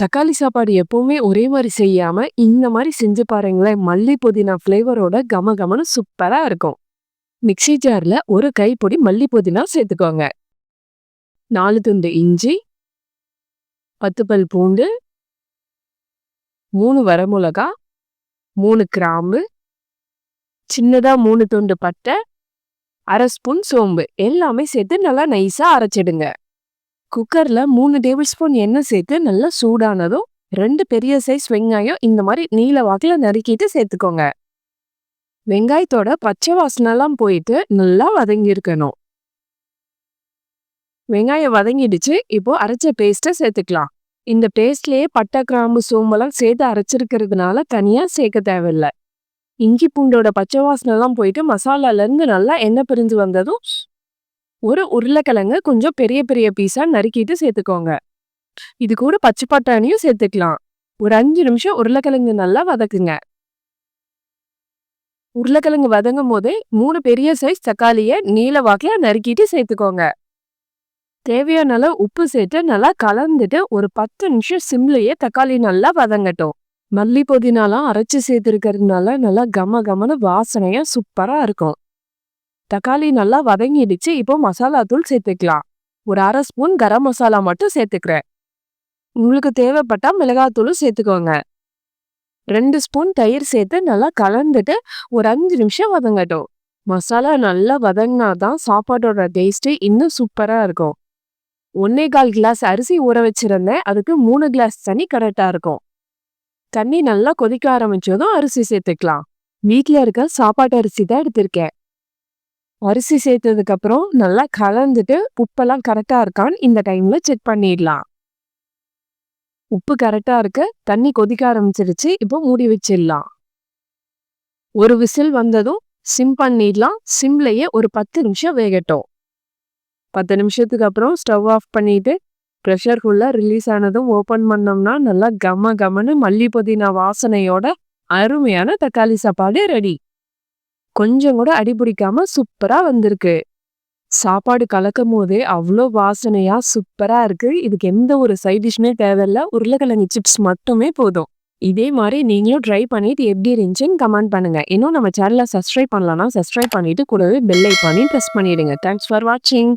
தக்காளி சாப்பாடு எப்பவுமே ஒரே மாதிரி செய்யாம, இந்த மாதிரி செஞ்சு பாருங்களேன். மல்லி புதினா ஃப்ளேவரோட கம கமனு சூப்பரா இருக்கும். மிக்ஸி ஜார்ல ஒரு கைப்பொடி மல்லி புதினா சேர்த்துக்கோங்க. நாலு துண்டு இஞ்சி 10 பல் பூண்டு மூணு வரமிளகா மூணு கிராம்பு சின்னதா மூணு துண்டு பட்டை அரை ஸ்பூன் சோம்பு எல்லாமே சேர்த்து நல்லா நைஸா அரைச்சிடுங்க. குக்கர்ல 3 டேபிள் ஸ்பூன் எண்ணெய் சேர்த்து நல்லா சூடானதும் ரெண்டு பெரிய சைஸ் வெங்காயம் இந்த மாதிரி நீல வாக்குல நறுக்கிட்டு சேர்த்துக்கோங்க. வெங்காயத்தோட பச்சை வாசனைலாம் போயிட்டு நல்லா வதங்கியிருக்கணும். வெங்காயம் வதங்கிடுச்சு. இப்போ அரைச்ச பேஸ்ட்டை சேர்த்துக்கலாம். இந்த பேஸ்ட்லேயே பட்டை, கிராம்பு, சோம்பெல்லாம் சேர்த்து அரைச்சிருக்கிறதுனால தனியா சேர்க்க தேவையில்ல. இஞ்சி பூண்டோட பச்சை வாசனைலாம் போயிட்டு மசாலால இருந்து நல்லா எண்ணெய் பிரிஞ்சு வந்ததும் ஒரு உருளைக்கிழங்கு கொஞ்சம் பெரிய பெரிய பீஸா நறுக்கிட்டு சேர்த்துக்கோங்க. இது கூட பச்சை பட்டாணியும் சேர்த்துக்கலாம். ஒரு அஞ்சு நிமிஷம் உருளைக்கிழங்கு நல்லா வதக்குங்க. உருளைக்கிழங்கு வதங்கும் போதே மூணு பெரிய சைஸ் தக்காளிய நீல வாக்குல நறுக்கிட்டு சேர்த்துக்கோங்க. தேவையான அளவு உப்பு சேர்த்து நல்லா கலந்துட்டு ஒரு 10 நிமிஷம் சிம்லயே தக்காளி நல்லா வதங்கட்டும். மல்லி புதினாலாம் அரைச்சு சேர்த்துருக்கிறதுனால நல்லா கம கமனு வாசனையா சூப்பரா இருக்கும். தக்காளி நல்லா வதங்கிடுச்சு. இப்போ மசாலா தூள் சேர்த்துக்கலாம். ஒரு அரை ஸ்பூன் கரம் மசாலா மட்டும் சேர்த்துக்கிறேன். உங்களுக்கு தேவைப்பட்டா மிளகாத்தூளும் சேர்த்துக்கோங்க. ரெண்டு ஸ்பூன் தயிர் சேர்த்து நல்லா கலந்துட்டு ஒரு அஞ்சு நிமிஷம் வதங்கட்டும். மசாலா நல்லா வதங்கினா தான் சாப்பாட்டோட டேஸ்ட்டு இன்னும் சூப்பராக இருக்கும். 1 1/4 கிளாஸ் அரிசி ஊற வச்சிருந்தேன். அதுக்கு மூணு கிளாஸ் தண்ணி கரெக்டாக இருக்கும். தண்ணி நல்லா கொதிக்க ஆரம்பிச்சதும் அரிசி சேர்த்துக்கலாம். வீட்டில் இருக்க சாப்பாட்டு அரிசி தான் எடுத்திருக்கேன். அரிசி சேர்த்ததுக்கு அப்புறம் நல்லா கலந்துட்டு உப்பெல்லாம் கரெக்டாக இருக்கான்னு இந்த டைம்ல செக் பண்ணிடலாம். உப்பு கரெக்டாக இருக்க தண்ணி கொதிக்க ஆரம்பிச்சிருச்சு. இப்போ மூடி வச்சிடலாம். ஒரு விசில் வந்ததும் சிம் பண்ணிடலாம். சிம்லையே ஒரு 10 நிமிஷம் வேகட்டும். 10 நிமிஷத்துக்கு அப்புறம் ஸ்டவ் ஆஃப் பண்ணிட்டு ப்ரெஷர் குள்ளே ரிலீஸ் ஆனதும் ஓப்பன் பண்ணோம்னா நல்லா கம கமன்னு மல்லி புதினா வாசனையோட அருமையான தக்காளி சாப்பாடு ரெடி. கொஞ்சம் கூட அடிபிடிக்காம சூப்பரா வந்திருக்கு. சாப்பாடு கலக்கும் போதே அவ்வளோ வாசனையா சூப்பரா இருக்கு. இதுக்கு எந்த ஒரு சைட் டிஷ்மே தேவையில்ல. உருளைக்கிழங்கு சிப்ஸ் மட்டுமே போதும். இதே மாதிரி நீங்களும் ட்ரை பண்ணிட்டு எப்படி இருந்துச்சுன்னு கமெண்ட் பண்ணுங்க. இன்னும் நம்ம சேனலை சப்ஸ்கிரைப் பண்ணலனா சப்ஸ்கிரைப் பண்ணிட்டு கூடவே பெல் பண்ணி பிரஸ் பண்ணிடுங்க. தேங்க்ஸ் ஃபார் வாட்சிங்.